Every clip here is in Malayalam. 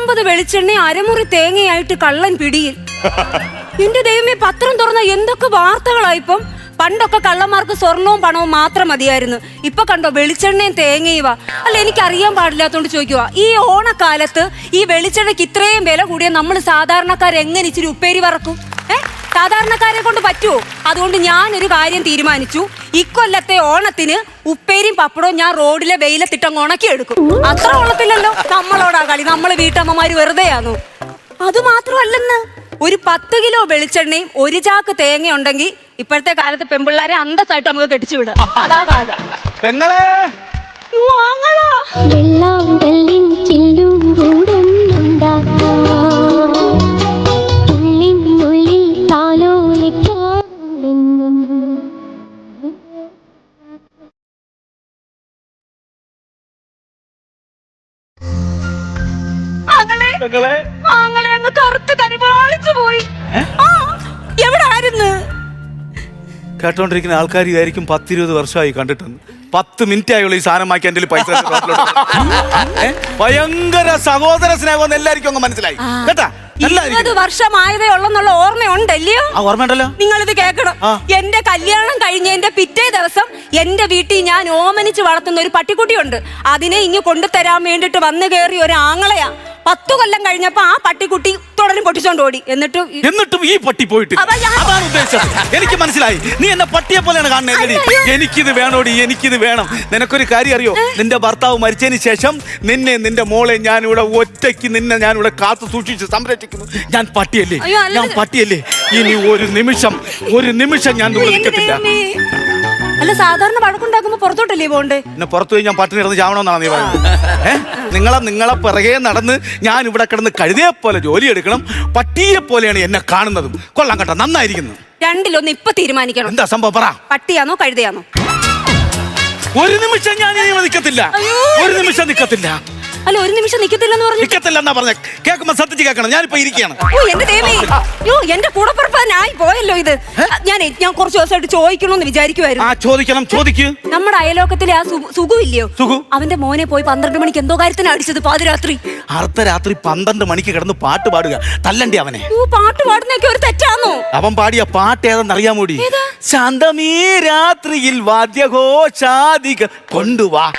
നൂറ്റമ്പത് വെളിച്ചെണ്ണ അരമുറി തേങ്ങയായിട്ട് കള്ളൻ പിടിയിൽ. എന്റെ ദൈവമേ പത്രം തുറന്ന എന്തൊക്കെ വാർത്തകളായിപ്പം പണ്ടൊക്കെ കള്ളന്മാർക്ക് സ്വർണവും പണവും മാത്രം മതിയായിരുന്നു. ഇപ്പൊ കണ്ടോ വെളിച്ചെണ്ണയും തേങ്ങയുവാ അല്ല എനിക്ക് അറിയാൻ പാടില്ലാത്തോണ്ട് ചോദിക്കുക ഈ ഓണക്കാലത്ത് ഈ വെളിച്ചെണ്ണയ്ക്ക് ഇത്രയും വില കൂടിയ നമ്മൾ സാധാരണക്കാർ എങ്ങനെ ഇച്ചിരി ഉപ്പേരി വറക്കും? സാധാരണക്കാരെ കൊണ്ട് പറ്റുമോ അതുകൊണ്ട് ഞാൻ ഒരു കാര്യം തീരുമാനിച്ചു. ഇക്കൊല്ലത്തെ ഓണത്തിന് ഉപ്പേരിയും പപ്പടവും ഞാൻ റോഡിലെ വെയിലത്തിട്ടങ്ങ് ഉണക്കിയെടുക്കും. അത്ര ഓണത്തില്ലല്ലോ? നമ്മളോടാ കളി. നമ്മൾ വീട്ടമ്മമാര് ആണോ അത് മാത്രമല്ലെന്ന്. ഒരു പത്ത് കിലോ വെളിച്ചെണ്ണയും ഒരു ചാക്ക് തേങ്ങ ഉണ്ടെങ്കിൽ ഇപ്പോഴത്തെ കാലത്ത് പെമ്പിള്ളാരെ അന്തസ്സായിട്ട് നമുക്ക് കെട്ടിച്ചു വിടാം. അതാ കാലം പെങ്ങളെ! യ്യോ, ആങ്ങളാ. വെള്ളം ചില്ലും കേട്ടോണ്ടിരിക്കുന്ന ആൾക്കാർ ഇതായിരിക്കും പത്തിരുപത് വർഷമായി കണ്ടിട്ടുണ്ട് പത്ത് മിനിറ്റ് ആയുള്ള ഈ സാധനം വാക്കി എന്റെ പൈസ. ഭയങ്കര സഹോദര സ്നേഹം എല്ലാവർക്കും അങ്ങ് മനസ്സിലായി. കേട്ടാ? ഇരുപത് വർഷമായതേ ഉള്ളെന്നുള്ള ഓർമ്മയുണ്ടല്ലയോ? ആ ഓർമ്മയുണ്ടല്ലോ. ഇത് കേൾക്കണം. എന്റെ കല്യാണം കഴിഞ്ഞതിന്റെ പിറ്റേ ദിവസം എന്റെ വീട്ടിൽ ഞാൻ ഓമനിച്ച് വളർത്തുന്ന ഒരു പട്ടിക്കുട്ടിയുണ്ട്. അതിനെ ഇങ്ങ് കൊണ്ടുതരാൻ വേണ്ടിട്ട് വന്നു കയറി ഒരു ആങ്ങളയാ. പത്തു കൊല്ലം കഴിഞ്ഞപ്പോ ആ പട്ടിക്കുട്ടി തുടരും പൊട്ടിച്ചോണ്ട് ഓടി. എന്നിട്ട് ഈ- എന്നിട്ടും ഈ പട്ടി പോയിട്ട്. അതാ ഞാൻ- അതാണ് ഉദ്ദേശം. എനിക്ക് മനസ്സിലായി. നീ എന്നെ പട്ടിയെ പോലെയാണ് കാണുന്നത് എടി. എനിക്കിത് വേണോടി എനിക്കിത് വേണം. നിനക്കൊരു കാര്യം അറിയോ? നിന്റെ ഭർത്താവ് മരിച്ചതിന് ശേഷം നിന്നെ നിന്റെ മോളെ ഞാൻ ഇവിടെ ഒറ്റയ്ക്ക് നിന്നെ ഞാൻ ഇവിടെ കാത്തു സൂക്ഷിച്ച് സംരക്ഷിക്കുന്നു. ഞാൻ പട്ടിയല്ലേ? അയ്യോ, അല്ല, ഞാൻ പട്ടിയല്ലേ? ഇനി ഒരു നിമിഷം ഒരു നിമിഷം ഞാൻ ഇവിടെ എന്റെ നിൽക്കത്തില്ല ദൈവമേ. അല്ല സാധാരണ വഴക്കുണ്ടാക്കുമ്പോ പുറത്തോട്ടല്ലേ പോകണ്ടേ? പിന്നെ പുറത്തു പോയി ഞാൻ പട്ടിണി ഇറന്ന് ചാവണമെന്നാണ് നീ പറയുന്നത്? നിങ്ങളെ നിങ്ങളെ പിറകെ നടന്ന് ഞാൻ ഇവിടെ കിടന്ന് കഴുതയെ പോലെ ജോലി എടുക്കണം പട്ടിയെ പോലെയാണ് എന്നെ കാണുന്നതും. കൊള്ളാം കേട്ടോ നന്നായിരിക്കുന്നു. രണ്ടിലൊന്ന് ഇപ്പൊ തീരുമാനിക്കണം. എന്താ സംഭവം പറ. പട്ടിയാണോ കഴുതയാണോ ഒരു നിമിഷം ഞാൻ ഇനി നിൽക്കത്തില്ല ഒരു നിമിഷം നിൽക്കത്തില്ല അല്ല ഒരു നിമിഷം നിക്കത്തില്ലെന്ന് പറഞ്ഞു നിക്കത്തില്ലെന്നാ പറഞ്ഞ. കേൾക്കുമ്പോ സത്യജി കേൾക്കണം. ഞാനിപ്പോ ഇരിക്കുകയാണ് ഓ എന്റെ ദൈവമേ യോ എന്റെ കൂടപ്പുറപ്പനായി പോയല്ലോ ഇത്. ഞാൻ ഞാൻ കുറച്ച് ദിവസമായിട്ട് ചോദിക്കണമെന്ന് ആ ചോദിക്കണം. ചോദിക്കൂ. നമ്മുടെ അയലോകത്തിലെ ആ സു- സുഖു ഇല്ലയോ സുഖു? അവന്റെ മോനെ പോയി പന്ത്രണ്ട് മണിക്ക് എന്തോ കാര്യത്തിന് അടിച്ചത് പാതിരാത്രി. അർദ്ധരാത്രി പന്ത്രണ്ട് മണിക്ക് കിടന്ന് പാട്ട് പാടുക. തല്ലണ്ടി അവനെ. ഓ പാട്ട് പാടുന്നൊക്കെ ഒരു തെറ്റാന്നോ? അവൻ പാടിയ പാട്ട് ഏതെന്ന് അറിയാമോടി? മൂടി ശാന്തമീ രാത്രിയിൽ വാദ്യഘോഷാദിക. കൊണ്ടുവാ.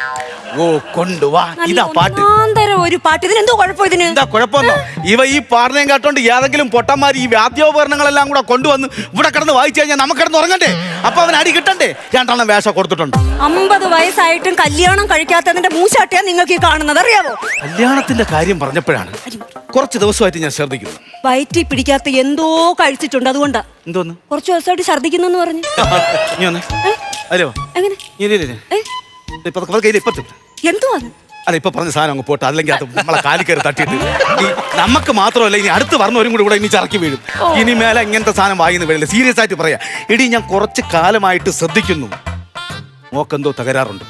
ഓ കൊണ്ടുവാ. ഇതാ പാട്ട്. ഒന്നാന്തരം ഒരു പാട്ട്. ഇതിനെന്തോ കുഴപ്പം ഇതിന്? എന്താ കുഴപ്പമൊന്നും? ഇവ ഈ പാടുന്നേം കേട്ടോണ്ട് ഏതെങ്കിലും പൊട്ടന്മാർ ഈ വാദ്യോപകരണങ്ങളെല്ലാം കൂടെ കൊണ്ടുവന്ന് ഇവിടെ കിടന്ന് വായിച്ചു കഴിഞ്ഞാൽ നമുക്ക് കിടന്ന് ഉറങ്ങണ്ടേ? അപ്പൊ അവൻ അടി കിട്ടണ്ടേ? രണ്ടെണ്ണം വേഷം കൊടുത്തിട്ടുണ്ട്. അമ്പത് വയസ്സായിട്ടും കല്യാണം കഴിക്കാത്തതിന്റെ മൂശാട്ടിയാ നിങ്ങൾക്ക് ഈ കാണുന്നത്. അറിയാവോ? കല്യാണത്തിന്റെ കാര്യം പറഞ്ഞപ്പോഴാണ് കുറച്ച് ദിവസമായിട്ട് ഞാൻ ശ്രദ്ധിക്കുന്നു. വയറ്റി പിടിക്കാത്ത എന്തോ കഴിച്ചിട്ടുണ്ട്. അതുകൊണ്ടാ. എന്തോന്ന്? കുറച്ച് ദിവസമായിട്ട് ഛർദിക്കുന്നെന്ന് പറഞ്ഞു. നീ വന്നേ. എങ്ങനെ? ഇപ്പൊ കയ്യിൽ ഇപ്പത്തും എന്തോ അത്? അല്ല ഇപ്പൊ പറഞ്ഞ സാധനം അങ്ങ് പോട്ടെ. അല്ലെങ്കിൽ അത് നമ്മളെ കാലി കയറി തട്ടിയിട്ട്. ഈ നമുക്ക് മാത്രമല്ല ഇനി അടുത്ത് പറഞ്ഞവരും കൂടി ഇവിടെ ഇനി ചറക്കി വീഴും. ഇനി മേലെ ഇങ്ങനത്തെ സാധനം വായിന്ന് വരില്ല. സീരിയസ് ആയിട്ട് പറയാ. ഇടി ഞാൻ കുറച്ച് കാലമായിട്ട് ശ്രദ്ധിക്കുന്നു. മോക്കെന്തോ തകരാറുണ്ട്.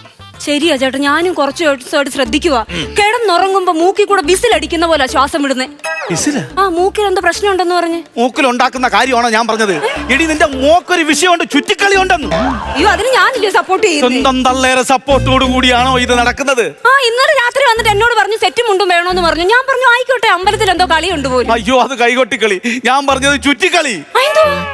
ശരിയാ ചേട്ടാ ഞാനും കുറച്ച് ദിവസമായിട്ട് ശ്രദ്ധിക്കുക കിടന്നുറങ്ങുമ്പോ മൂക്കിൽ കൂടെ ബിസിലടിക്കുന്ന പോലെ ശ്വാസം വിടുന്നേ. ഇസില ആ മൂക്കിൽ എന്തോ പ്രശ്നമുണ്ടെന്ന് പറഞ്ഞ്. മൂക്കിൽ ഉണ്ടാക്കുന്ന കാര്യമാണോ ഞാൻ പറഞ്ഞത്? എടി നിന്റെ മോക്കൊരു വിഷയമുണ്ട് ചുറ്റിക്കളി ഉണ്ടെന്ന് അയ്യോ അതിന് ഞാനില്ലേ സപ്പോർട്ട് ചെയ്യുന്നത് സ്വന്തം തള്ളേറെ സപ്പോർട്ടോട് കൂടിയാണോ ഇത് നടക്കുന്നത്? ആ ഇന്നലെ രാത്രി വന്നിട്ട് എന്നോട് പറഞ്ഞു സെറ്റും മുണ്ടും വേണോന്ന് പറഞ്ഞു. ഞാൻ പറഞ്ഞു ആയിക്കോട്ടെ അമ്പലത്തിൽ എന്തോ കളിയുണ്ട് പോലും. അയ്യോ അത് കൈകൊട്ടിക്കളി. ഞാൻ പറഞ്ഞത് ചുറ്റിക്കളി.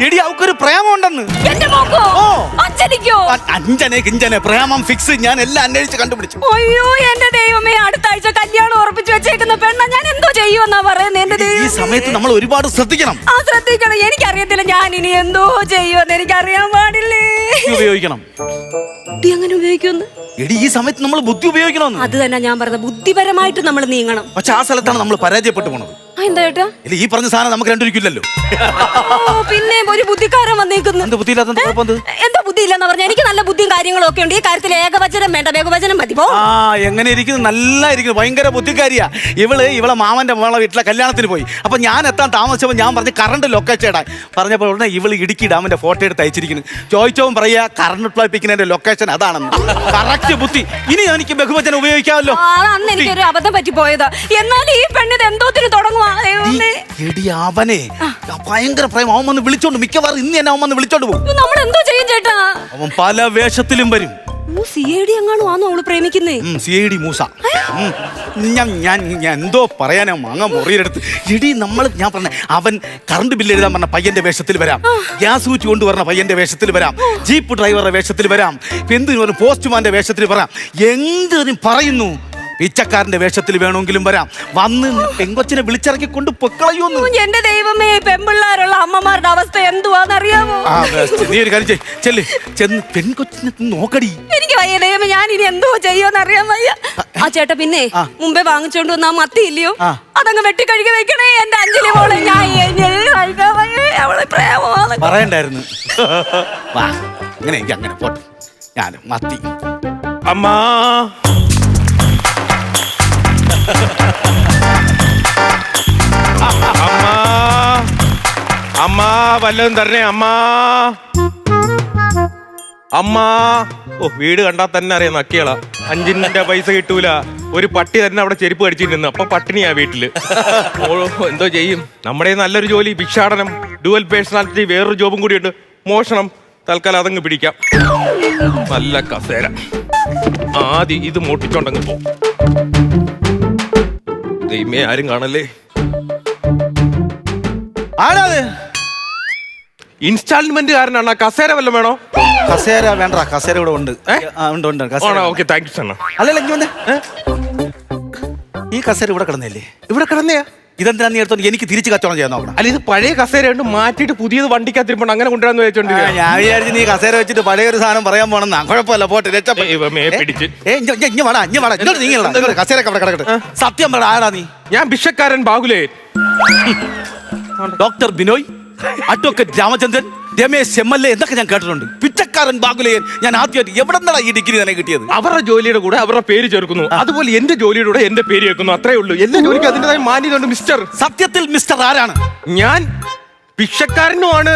എടി അവക്കൊരു പ്രേമമുണ്ടെന്ന്. എന്റെ മോക്കോ? ഓ. അച്ഛനിക്കോ? അ- അഞ്ചനെ കിഞ്ചനെ പ്രേമം ഫിക്സ് ഞാൻ എല്ലാം അന്വേഷിച്ച് കണ്ടുപിടിച്ചു. അയ്യോ എന്റെ ദൈവമേ അടുത്ത ആഴ്ച കല്യാണം ഉറപ്പിച്ചു വെച്ചേക്കുന്ന പെണ്ണ. ഞാൻ എന്തോ ചെയ്യുമെന്നാ പറയുന്നത് എന്റെ ഈ ദൈവം സമയത്ത് നമ്മൾ ഒരുപാട് ശ്രദ്ധിക്കണം. ആ ശ്രദ്ധിക്കണം. എനിക്കറിയത്തില്ല ഞാൻ ഇനി എന്തോ ചെയ്യുമെന്ന് എനിക്കറിയാൻ പാടില്ലേ? ബുദ്ധി ഉപയോഗിക്കണം. ബുദ്ധി അങ്ങനെ ഉപയോഗിക്കുന്നു എടി ഈ സമയത്ത് നമ്മൾ ബുദ്ധി ഉപയോഗിക്കണമെന്ന്. അത് തന്നെ ഞാൻ പറഞ്ഞത്. ബുദ്ധിപരമായിട്ട് നമ്മൾ നീങ്ങണം. പക്ഷെ ആ സ്ഥലത്താണ് നമ്മൾ പരാജയപ്പെട്ടു പോണത്. എന്താ ചേട്ടാ ഇല്ല ഈ പറഞ്ഞ സാധനം നമുക്ക് രണ്ടിരിക്കില്ലല്ലോ ഓ പിന്നെ ഒരു ബുദ്ധിക്കാരൻ വന്നേക്കുന്നു. എന്ത് ബുദ്ധിയില്ലാത്ത എന്താ കുഴപ്പം എന്ത്? എന്താ ബുദ്ധി ഇല്ലെന്ന് പറഞ്ഞാൽ എനിക്ക് നല്ല ബുദ്ധിയും കാര്യങ്ങളും ഒക്കെ ഉണ്ട്. ഈ കാര്യത്തിൽ ഏകവചനം വേണ്ട ഏകവചനം മതി പോ. ആ എങ്ങനെ ഇരിക്കുന്നു? നല്ല ഇരിക്കുന്നു. ഭയങ്കര ബുദ്ധിക്കാരിയാ. ഇവൾ ഇവളെ മാമന്റെ മോളെ വീട്ടിലെ കല്യാണത്തിന് പോയി. അപ്പൊ ഞാൻ എത്താൻ താമസിച്ചപ്പോൾ ഞാൻ പറഞ്ഞ് കറണ്ട് ലൊക്കേഷൻ ഇടാൻ പറഞ്ഞപ്പോൾ ഉടനെ ഇവൾ ഇടുക്കി ഡാമിന്റെ ഫോട്ടോ എടുത്ത് അയച്ചിരിക്കുന്നു. ചോദിച്ചവും പറയാ കറണ്ട് ഉത്പാദിപ്പിക്കുന്നതിന്റെ ലൊക്കേഷൻ അതാണെന്ന്. കറക്റ്റ് ബുദ്ധി. ഇനി എനിക്ക് ബഹുവചനം ഉപയോഗിക്കാമല്ലോ. ആ, അന്ന് എനിക്കൊരു അബദ്ധം പറ്റി പോയതാ എന്നാൽ ഈ പെണ്ണിത് എന്തോത്തിന് തുടങ്ങുവാ? ദൈവമേ. എടി അവനെ. ഭയങ്കര പ്രേമം. അവൻ വന്ന് വിളിച്ചോണ്ട് മിക്കവാറും ഇന്ന് തന്നെ അവൻ വന്ന് വിളിച്ചോണ്ട് പോകും. നമ്മൾ എന്തോ ചെയ്യും ചേട്ടാ? അവൻ പല വേഷത്തിലും വരും. എന്തോ പറയാനാ മാങ്ങ മുറിയെടുത്ത് ഇടി നമ്മൾ ഞാൻ പറഞ്ഞ അവൻ കറണ്ട് ബില്ല് എഴുതാൻ പറഞ്ഞ പയ്യന്റെ വേഷത്തിൽ വരാം. ഗ്യാസ് ഊറ്റി കൊണ്ടുവരണ പയ്യന്റെ വേഷത്തിൽ വരാം. ജീപ്പ് ഡ്രൈവറുടെ വേഷത്തിൽ വരാം. എന്തിനു പോസ്റ്റ്മാന്റെ വേഷത്തിൽ വരാം. എന്തിനും പറയുന്നു? പിച്ചക്കാരന്റെ വേഷത്തിൽ വേണമെങ്കിലും വരാം. വന്ന് പെങ്കൊച്ചിനെ വിളിച്ചിറക്കി കൊണ്ട് പൊക്കളയോന്ന്. എന്റെ ദൈവമേ പെമ്പിള്ളാരുള്ള അമ്മമാരുടെ അവസ്ഥ എന്തുവാന്നറിയാമോ? നീ ഒരു കാര്യം. ചെല്ല്. ചെന്ന് പെൺകൊച്ചിനെ നോക്കടി. എനിക്ക് വയ്യ ദൈവമേ ഞാൻ ഇനി എന്തോ ചെയ്യുമെന്ന് അറിയാൻ വയ്യ. ആ ചേട്ടാ പിന്നെ. മുമ്പേ വാങ്ങിച്ചോണ്ട് വന്ന ആ മത്തി ഇല്ലയോ. അതങ്ങ് വെട്ടി കഴുകി വെക്കണേ എന്റെ അഞ്ജലി മോളെ. ഞാൻ അവളെ പ്രേമമാണ്. പറയണ്ടായിരുന്നു. വാ അങ്ങനെ എനിക്ക് അങ്ങനെ പോട്ടെ. ഞാൻ മത്തി അമ്മാ. അമ്മാ അമ്മാ വല്ലതും തരണേ അമ്മാ. അമ്മാ. ഓ വീട് കണ്ടാൽ തന്നെ അറിയാം നക്കിയള. അഞ്ചിന്റെ പൈസ കിട്ടൂല. ഒരു പട്ടി തന്നെ അവിടെ ചെരുപ്പ് കടിച്ചിരുന്നു അപ്പൊ പട്ടിണിയാ വീട്ടിൽ. ഓ, എന്തോ ചെയ്യും. നമ്മുടെ നല്ലൊരു ജോലി ഭിക്ഷാടനം ഡുവൽ പേഴ്സണാലിറ്റി വേറൊരു ജോബും കൂടിയുണ്ട് മോഷണം. തൽക്കാലം അതങ്ങ് പിടിക്കാം. നല്ല കസേര. ആദ്യം ഇത് മോട്ടിച്ചോണ്ടങ്ങ് പോ. ദൈവമേ ആരും കാണല്ലേ? ആരാത്? ഇൻസ്റ്റാൾമെന്റ് കാരനാണ് കസേര വല്ലതും വേണോ? കസേര വേണ്ട കസേര ഇവിടെ ഉണ്ട്. ഏ? ആ, ഉണ്ട് ഉണ്ട് കസേര ആണോ? ഓക്കെ താങ്ക് യു അല്ലല്ല ഇങ്ങ് വന്നേ. ഈ കസേര ഇവിടെ കിടന്നില്ലേ? ഇവിടെ കിടന്നയാ? ഇതെന്തിനാ നീ എടുത്തോണ്ട് എനിക്ക് തിരിച്ച് കച്ചവടം ചെയ്യാൻ നോക്കണം അല്ല ഇത് പഴയ കസേര കസേരയുണ്ട് മാറ്റിയിട്ട് പുതിയത് വണ്ടിക്കകത്തിരിപ്പുണ്ട് അങ്ങനെ കൊണ്ടുവരാന്ന് ആ, ഞാൻ വിചാരിച്ചു നീ കസേര വെച്ചിട്ട് പഴയ ഒരു സാധനം പറയാൻ പോണെന്നാ കുഴപ്പമില്ല പോട്ടെ രക്ഷപ്പെട്ടു. ദൈവമേ, ഏ? പിടിച്ച്. ഏ, ഇഞ്ഞ് ഇഞ്ഞ് ഇഞ്ഞ് വാടാ, ഇഞ്ഞ് വാടാ. ഇങ്ങോട്ട് നീങ്ങടാ. ഇങ്ങോട്ട് കസേരയൊക്കെ അവിടെ കിടക്കട്ടെ. സത്യം പറ ആരാ നീ ഞാൻ ഭിക്ഷക്കാരൻ ബാഹുലേ doctor Binoy advocate Ramachandran Ramesh M L A എന്നൊക്കെ ഞാൻ കേട്ടിട്ടുണ്ട്. പിറ്റക്കാരൻ ബാഗുലയൻ ഞാൻ ആദ്യമായിട്ട് എവിടെ നിന്നാണ് ഈ ഡിഗ്രി തന്നെ കിട്ടിയത്? അവരുടെ ജോലിയുടെ കൂടെ അവരുടെ പേര് ചേർക്കുന്നു. അതുപോലെ എന്റെ ജോലിയുടെ കൂടെ എന്റെ പേര് ചേർക്കുന്നു. അത്രേ ഉള്ളൂ. എല്ലാ ജോലിക്കും അതിന്റെതായ മാന്യതയുണ്ട് മിസ്റ്റർ. സത്യത്തിൽ മിസ്റ്റർ ആരാണ്? ഞാൻ ഭിക്ഷക്കാരനുമാണ്.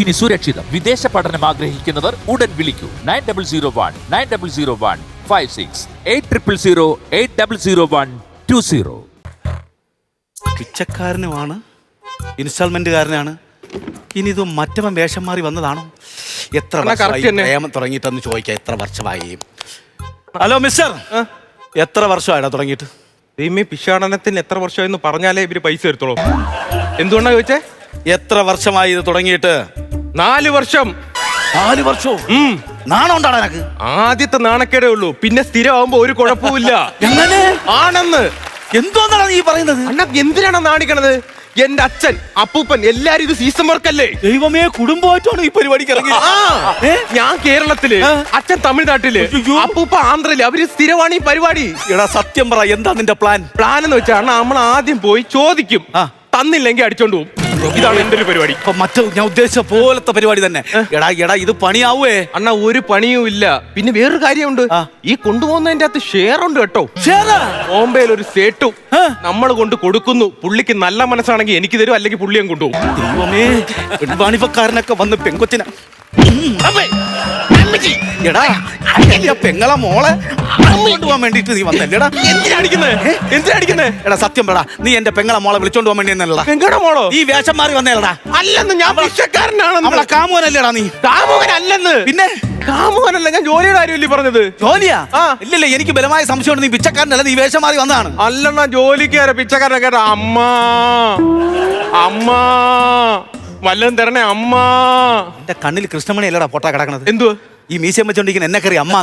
ഇനി സുരക്ഷിതം. വിദേശ പഠനം ആഗ്രഹിക്കുന്നവർ ഉടൻ വിളിക്കൂ. Nine double zero one nine double zero one five six eight triple zero eight double zero one two zero. പിച്ചക്കാരനുമാണ് ഇൻസ്റ്റാൾമെന്റുകാരനാണ്. ഇനി ഇത് മറ്റവൻ വേഷം മാറി വന്നതാണോ? എത്ര വർഷമായി പ്രേമം തുടങ്ങിയിട്ടെന്ന് ചോദിക്കാം എത്ര വർഷമായി? ഹലോ മിസ്റ്റർ എത്ര വർഷമായിടാ തുടങ്ങിയിട്ട്? ദൈവമേ പിഷാടനത്തിന് എത്ര വർഷമായെന്ന് പറഞ്ഞാലേ ഇവർ പൈസ എടുത്തോളൂ. എന്തുകൊണ്ടാണ് ചോദിച്ചേ? എത്ര വർഷമായി ഇത് തുടങ്ങിയിട്ട്? നാല് വർഷം. നാല് വർഷവും ഉം. നാണം ഉണ്ടാടാ എനക്ക് ആദ്യത്തെ നാണക്കേടേ ഉള്ളൂ. പിന്നെ സ്ഥിരമാകുമ്പോ ഒരു കുഴപ്പമില്ല എങ്ങനെ? ആണെന്ന്. എന്തോന്നാണ് നീ പറയുന്നത്? അണ്ണ എന്തിനാണ് നാണിക്കണത്? എന്റെ അച്ഛൻ അപ്പൂപ്പൻ എല്ലാരും ഇത് സീസൺ വർക്ക് അല്ലേ? ദൈവമേ കുടുംബമായിട്ടാണ് ഈ പരിപാടിക്ക് ഇറങ്ങി ആ, ഞാൻ കേരളത്തിൽ അച്ഛൻ തമിഴ്നാട്ടിൽ അയ്യോ. അപ്പൂപ്പ ആന്ധ്രയിൽ അവർ സ്ഥിരമാണ് ഈ പരിപാടി. എടാ സത്യം പറ എന്താ നിന്റെ പ്ലാൻ പ്ലാൻ എന്ന് വെച്ചാൽ നമ്മൾ ആദ്യം പോയി ചോദിക്കും. ആ. തന്നില്ലെങ്കിൽ അടിച്ചോണ്ട് പോകും ഇതാണ് എന്റെ ഒരു പരിപാടി. ഇപ്പൊ മറ്റു ഞാൻ ഉദ്ദേശിച്ച പോലത്തെ പരിപാടി തന്നെ. എടാ എടാ ഇത് പണിയാവേ. അണ്ണ ഒരു പണിയും ഇല്ല. പിന്നെ വേറൊരു കാര്യമുണ്ട്. ഈ കൊണ്ടുപോകുന്നതിന്റെ അകത്ത് ഷെയർ ഉണ്ട് കേട്ടോ. ബോംബെയിൽ ഒരു സേട്ടു നമ്മൾ കൊണ്ട് കൊടുക്കുന്നു. പുള്ളിക്ക് നല്ല മനസ്സാണെങ്കിൽ എനിക്ക് തരും അല്ലെങ്കിൽ പുള്ളിയും കൊണ്ടുപോകും. ദൈവമേ പെൺവാണിപ്പക്കാരനൊക്കെ വന്ന് പെങ്കൊച്ചിനെ. എടാ അല്ല പെങ്ങളെ മോളെ. അങ്ങോട്ട് പോകാൻ വേണ്ടിട്ട് നീ വന്നല്ലേടാ. എന്തിനാ അടിക്കുന്നത് എന്തിനാ അടിക്കുന്നത് എടാ സത്യം പറടാ നീ എന്റെ പെങ്ങളെ മോളെ വിളിച്ചോണ്ട് പോകാൻ വേണ്ടി എന്നല്ലടാ എങ്ങടെ മോളോ? ഈ വേഷം മാറി വന്നേലടാ. അല്ലെന്ന് ഞാൻ വിഷക്കാരനാണ് നമ്മളെ കാമുവനല്ലേടാ നീ. കാമുകൻ അല്ലെന്ന് പിന്നെ? കാമുകനല്ല ഞാൻ ജോലിയുടെ കാര്യമല്ലേ പറഞ്ഞത്? ജോലിയാ. ഇല്ലല്ല എനിക്ക് ബലമായ സംശയമുണ്ട്. നീ പിച്ചക്കാരനല്ല നീ വേഷം മാറി വന്നതാണ്. അല്ലെന്നാ ജോലിക്കാരെ പിച്ചക്കാരനെ കേട്ട അമ്മ. അമ്മ. വല്ലതും തരണേ അമ്മ. എന്റെ കണ്ണിൽ കൃഷ്ണമണി അല്ലടാ പൊട്ടാ കിടക്കണത്. എന്തുവാ? ഈ മീശം വെച്ചോണ്ടിരിക്കുന്ന എന്നെ കറി അമ്മ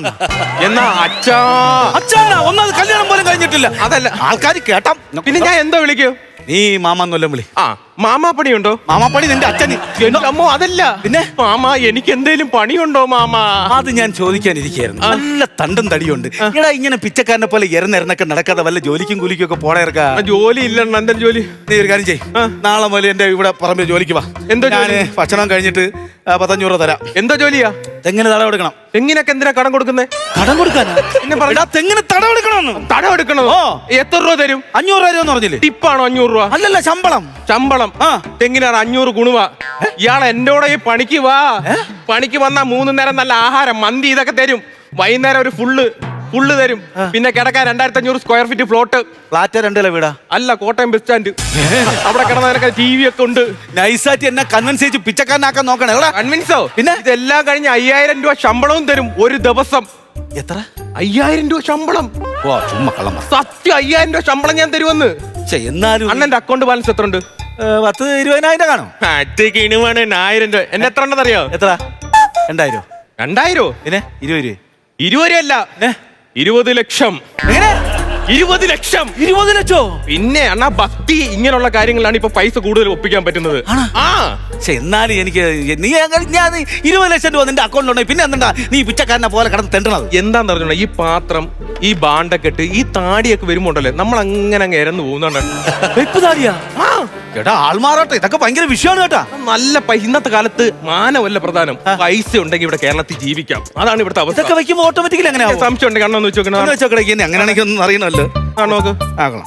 എന്നാ അച്ഛാ. അച്ഛനാ ഒന്നാമത് കല്യാണം പോലും കഴിഞ്ഞിട്ടില്ല. അതല്ല. ആൾക്കാർ കേട്ടാ. പിന്നെ ഞാൻ എന്താ വിളിക്കൂ? നീ മാമാന്നൊല്ലം വിളി. ആ മാമാ പണി നിന്റെ അച്ഛൻ എന്റെ അമ്മോ അതല്ല. പിന്നെ? മാമാ എനിക്ക് എന്തേലും പണിയുണ്ടോ മാമാ? അത് ഞാൻ ചോദിക്കാനിരിക്കായിരുന്നു നല്ല തണ്ടും തടിയുണ്ട്. എടാ ഇങ്ങനെ പിച്ചക്കാരനെ പോലെ ഇറന്നിറന്നൊക്കെ നടക്കാതെ വല്ല ജോലിക്കും കൂലിക്കും ഒക്കെ പോണേ ഇറക്കാ ജോലി ഇല്ലെണ്ണ എന്തെങ്കിലും ജോലി? നീ ഒരു കാര്യം ചെയ് നാളെ മുതൽ എന്റെ ഇവിടെ പറമ്പിൽ ജോലിക്ക് വാ. എന്തോ ഞാൻ? ഭക്ഷണം കഴിഞ്ഞിട്ട് പത്തഞ്ഞൂറ് രൂപ തരാം. എന്താ ജോലിയാ? തെങ്ങിന് തടം കൊടുക്കണം തെങ്ങിനൊക്കെ എന്തിനാ കടം കൊടുക്കുന്നേ? കടം കൊടുക്കാനാ? പിന്നെ പറഞ്ഞ- എടാ, തെങ്ങിന് തടം എടുക്കണം തടം എടുക്കണം? ഓ. എത്ര രൂപ തരും? അഞ്ഞൂറ് രൂപ എന്ന് പറഞ്ഞില്ലേ? ടിപ്പാണോ അഞ്ഞൂറ് രൂപ? അല്ലല്ല ശമ്പളം. ശമ്പളം. ആ. തെങ്ങിനാണ് അഞ്ഞൂറ് ഗുണുവ. ഇയാൾ എന്റെ കൂടെ ഈ പണിക്ക് വാ. പണിക്ക് വന്നാ മൂന്ന് നേരം നല്ല ആഹാരം മന്തി ഇതൊക്കെ തരും. വൈകുന്നേരം ഒരു ഫുള്ള്. ഫുള്ള് തരും. പിന്നെ കിടക്കാൻ രണ്ടായിരത്തി അഞ്ഞൂറ് സ്ക്വയർ ഫീറ്റ് ഫ്ലോട്ട് ഫ്ലാറ്റ് രണ്ടല്ലേ വീടാ? അല്ല കോട്ടയം ബസ് സ്റ്റാൻഡ് അവിടെ കിടന്നതിനൊക്കെ ടി വി ഒക്കെ ഉണ്ട്. നൈസായിട്ട് എന്നെ കൺവിൻസ് ചെയ്ത് പിച്ചക്കാരനാക്കാൻ നോക്കണേ കൺവിൻസോ പിന്നെ? ഇതെല്ലാം കഴിഞ്ഞ് അയ്യായിരം രൂപ ശമ്പളവും തരും ഒരു ദിവസം. എത്ര? അയ്യായിരം രൂപ ശമ്പളം. ഓ ചുമ്മാ കള്ളം സത്യം അയ്യായിരം രൂപ ശമ്പളം ഞാൻ തരുമെന്ന്. എന്നാലും അണ്ണന്റെ അക്കൗണ്ട് ബാലൻസ് എത്ര ഉണ്ട് പത്ത് ഇരുപതിനായിരം കാണും. കിണുവാണ് ആയിരം രൂപ. എന്നെ എത്ര ഉണ്ടെന്ന് അറിയോ എത്ര? രണ്ടായിരം രണ്ടായിരം? പിന്നെ? ഇരുപത് രൂപ. ഇരുപത് രൂപ അല്ല? ഇരുപത് ലക്ഷം. എങ്ങനെ? ഇരുപത് ലക്ഷം. ഇരുപത് ലക്ഷോ? പിന്നെ അണ്ണാ ഭക്തി ഇങ്ങനെയുള്ള കാര്യങ്ങളാണ് ഇപ്പൊ പൈസ കൂടുതൽ ഒപ്പിക്കാൻ പറ്റുന്നത്. ആ. പക്ഷെ എന്നാലും എനിക്ക് നീ ഞാൻ ഇരുപത് ലക്ഷം രൂപ നിന്റെ അക്കൗണ്ടിലുണ്ടെങ്കിൽ പിന്നെ എന്താ നീ പിച്ചക്കാരനെ പോലെ കിടന്ന് തെണ്ടണത്. എന്താന്ന് പറഞ്ഞോ ഈ പാത്രം ഈ ബാണ്ടക്കെട്ട് ഈ താടിയൊക്കെ വരുമ്പോണ്ടല്ലേ നമ്മൾ അങ്ങനെ അങ്ങ് ഇരന്നു പോകുന്നുണ്ട് വെപ്പ് താടിയാ? കേട്ടാ ആൾമാറാട്ടെ ഇതൊക്കെ ഭയങ്കര വിഷയമാണ് കേട്ടാ. നല്ല പൈസ ഇന്നത്തെ കാലത്ത് മാനമല്ല പ്രധാനം. പൈസ ഉണ്ടെങ്കിൽ ഇവിടെ കേരളത്തിൽ ജീവിക്കാം. അതാണ് ഇവിടുത്തെ അവസ്ഥ. ഇതൊക്കെ വെക്കുമ്പോ ഓട്ടോമാറ്റിക്കലി അങ്ങനെ ആവും? സംശയം ഉണ്ട് കണ്ണൊന്ന് വെച്ച് നോക്കണം വെച്ചോക്കടേ അങ്ങനെയാണെങ്കിൽ ഒന്നും അറിയണമല്ലോ ആ നോക്ക്. ആക്കണം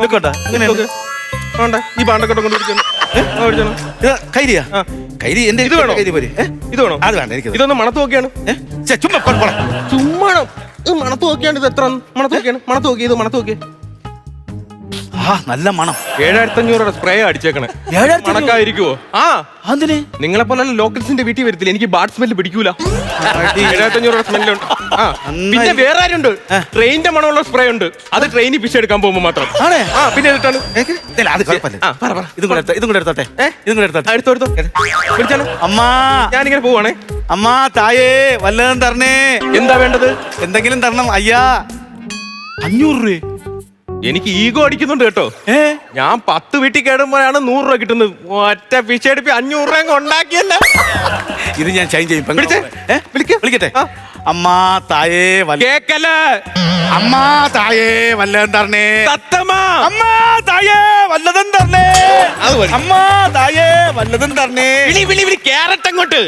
വെക്കോട്ടാ. ഇങ്ങനെ നോക്ക്. വേണ്ട. ഈ ബാണ്ടക്കെട്ട് കൊണ്ട് പിടിച്ചോ. ഏ, ആ, പിടിച്ചോ. കൈരിയാ? ആ. കൈരി എന്റെ ഇത് വേണോ? കൈരി പോരെ ഏ? ഇത് വേണോ? അത് വേണ്ട എനിക്ക് ഇതൊന്ന് മണത്ത് നോക്കിയാണ്. ഏ? ഛെ, ചുമ്മാ പോടാ, പോടാ. ചുമ്മാ ഇത് മണത്ത് നോക്കിയാണ് ഇത് എത്ര? മണത്ത് നോക്കിയാണ്. മണത്ത് നോക്കി ഇത് മണത്ത് നോക്കി. ആ നല്ല മണം. ഏഴായിരത്തി അഞ്ഞൂറ് സ്പ്രേ അടിച്ചേക്കണേ. ഏഴായിരത്തി മണക്കായിരിക്കുവോ ആ. അതിന് നിങ്ങളെ പോലെ ലോക്കൽസിന്റെ വീട്ടിൽ വരത്തില്ല. എനിക്ക് ബാഡ് സ്മെല്ല് പിടിക്കൂല. ഏഴായിരത്തി അഞ്ഞൂറ് സ്മെല്ലുണ്ട് ആ. പിന്നെ വേറെ ആരുണ്ട്? ട്രെയിനിന്റെ മണമുള്ള സ്പ്രേ ഉണ്ട്. അത് ട്രെയിനിൽ പിശ എടുക്കാൻ പോകുമ്പോൾ മാത്രം. ആ പിന്നെ എടുത്താണ് ഇതും കൂടെ ഇതും കൂടെ എടുത്തോട്ടെ? ഇതും കൂടെ എടുത്തോട്ടെ? എടുത്തോ എടുത്തോ. പിടിച്ചാണ് അമ്മാ. ഞാനിങ്ങനെ പോവാണേ. അമ്മാ തായേ വല്ലതും തരണേ. എന്താ വേണ്ടത്? എന്തെങ്കിലും തരണം അയ്യാ. അഞ്ഞൂറ് രൂപ എനിക്ക് ഈഗോ അടിക്കുന്നുണ്ട് കേട്ടോ. ഏ? ഞാൻ പത്ത് വീട്ടിൽ കേടുമ്പോഴാണ് നൂറ് രൂപ കിട്ടുന്നത്. ഒറ്റ എടുപ്പി അഞ്ഞൂറ് രൂപ ഉണ്ടാക്കിയല്ല? ഇത് ഞാൻ ചേഞ്ച് ചെയ്യും? വിളിക്കട്ടെ. അമ്മാ തായേ വല്ല കേക്കല്ല? അമ്മാ തായേ വല്ലതും തരണേ സത്തമാ അമ്മാ തായേ വല്ലതും തരണേ. അമ്മാ തായേ വല്ലതും തരണേ വിളി വിളി വിളി ക്യാരറ്റ് അങ്ങോട്ട്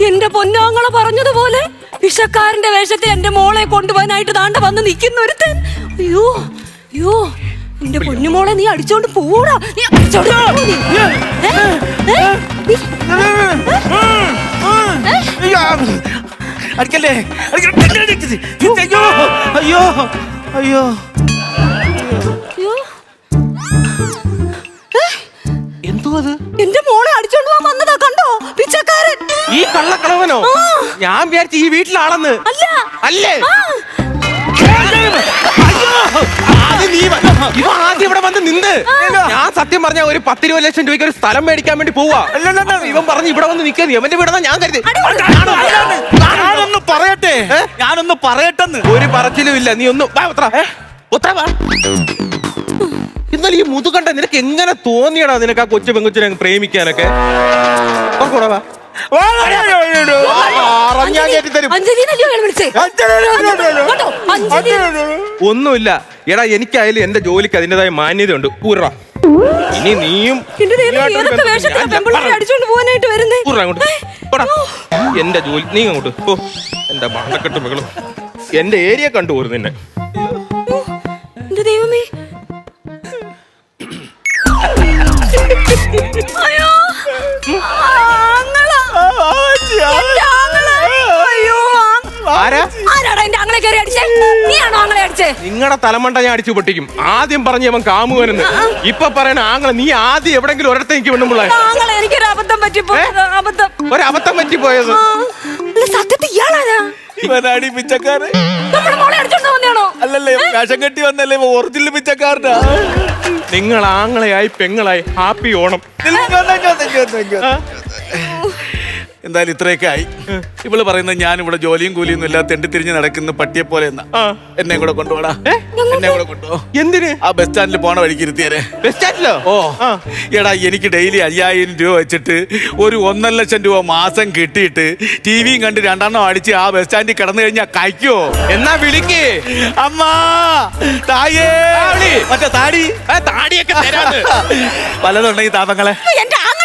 എന്റെ പൊന്നാങ്ങളെ പറഞ്ഞതുപോലെ വിഷക്കാരന്റെ വേഷത്തിൽ എന്റെ മോളെ കൊണ്ടുപോകാനായിട്ട് താണ്ട വന്ന് നിൽക്കുന്ന ഒരുത്തൻ അയ്യോ അയ്യോ എന്റെ പൊന്നുമോളെ നീ അടിച്ചോണ്ട് പോടാ നീ അടിച്ചോണ്ട് പോ നീ. ഏ? ഏ? നീ- അയ്യോ. അടിക്കല്ലേ. അയ്യോ അയ്യോ അയ്യോ അയ്യോ. എന്തോ അത് എന്റെ അടിച്ചോണ്ട് പോകാൻ വന്നതാ കണ്ടോ? പിച്ചക്കാരൻ. ഈ കള്ളക്കളവനോ ഞാൻ വിചാരിച്ചു ഈ വീട്ടിലാണെന്ന്. അല്ല. അല്ലേ? ആ. ആദ്യം ഇവിടെ വന്ന് നിന്ന്. ഞാൻ സത്യം പറഞ്ഞ ഒരു പത്ത് ഇരുപത് ലക്ഷം രൂപയ്ക്ക് ഒരു സ്ഥലം മേടിക്കാൻ വേണ്ടി പോവാ. ഇവൻ പറഞ്ഞു ഇവിടെ വന്ന് നിൽക്കുന്നത് ഇവന്റെ വീടെന്നാ ഞാൻ കരുതി. ഞാനൊന്ന് പറയട്ടെ? ഞാനൊന്ന് പറയട്ടെന്ന്. ഒരു പറച്ചിലും ഇല്ല. നീ ഒന്ന് വാ, ഉത്തര. ഉത്തര, വാ. എന്നാൽ ഈ മുതുകണ്ട നിനക്ക് എങ്ങനെ തോന്നിയടാ നിനക്ക് ആ കൊച്ചു പെങ്കൊച്ചിനെ അങ്ങ് പ്രേമിക്കാനൊക്കെ? വാ, കൂടെ വാ. പറഞ്ഞാ കേട്ടി തരും. അഞ്ജലി എന്നല്ലയോ അയാൾ വിളിച്ചേ? കേട്ടോ അഞ്ജലി ഒന്നുമില്ല. എടാ എനിക്കായാലും എന്റെ ജോലിക്ക് അതിന്റെതായ മാന്യതയുണ്ട്. ഉറ. ഇനി നീയും എന്റെ അങ്ങോട്ട്. പോടാ. ജോലി നീ അങ്ങോട്ട് പോ. എന്റെ ബാധക്കെട്ട് മകളും എന്റെ ഏരിയ കണ്ടുപോരും നിന്നെ. ദൈവമേ. അടിച്ചേ? നിങ്ങളുടെ തലമണ്ട ഞാൻ അടിച്ചു പൊട്ടിക്കും. ആദ്യം പറഞ്ഞു അവൻ കാമുകനെന്ന്. ഇപ്പൊ പറയണ ആങ്ങളെ നീ ആദ്യം എവിടെങ്കിലും ഒരിടത്ത് എനിക്ക് ആങ്ങളെ എനിക്കൊരു അബദ്ധം പറ്റിപ്പോയി അബദ്ധം. ഒരബദ്ധം പറ്റിപ്പോയത്. സത്യത്തിൽ ഇയാളാരാ? ഇവനാടി പിച്ചക്കാരൻ. അല്ലല്ലേ വേഷം കെട്ടി വന്നല്ലേ ഒറിജിനൽ പിച്ചക്കാരനാ. നിങ്ങൾ ആങ്ങളെയായി പെങ്ങളായി ഹാപ്പി ഓണം. എന്തായാലും ഇത്രയൊക്കെ ആയി. ഇവൾ പറയുന്നത് ഞാൻ ഇവിടെ ജോലിയും കൂലിയും ഒന്നും ഇല്ലാതെ തെണ്ടി തിരിഞ്ഞ് നടക്കുന്ന പട്ടിയെ പോലെ എന്നാ. എന്നെ കൂടെ കൊണ്ടുപോടാ. എന്നെ കൂടെ കൊണ്ടുപോ. എന്തിന്? ആ ബസ് സ്റ്റാൻഡിൽ പോണ വഴിക്ക് ഇരുത്തിയാരെ. ബസ് സ്റ്റാൻഡിലോ? ഓ. എടാ എനിക്ക് ഡെയിലി അയ്യായിരം രൂപ വെച്ചിട്ട് ഒരു ഒന്നര ലക്ഷം രൂപ മാസം കിട്ടിയിട്ട് ടി വിയും കണ്ട് രണ്ടെണ്ണം അടിച്ച് ആ ബസ് സ്റ്റാൻഡിൽ കിടന്നു കഴിഞ്ഞാൽ കഴിക്കോ? എന്നാ വിളിക്ക്. അമ്മാ തായേ. മറ്റേ താടി. താടിയൊക്കെ പലതുണ്ടെങ്കിൽ താപങ്ങളെ എന്റെ ആങ്ങളെ.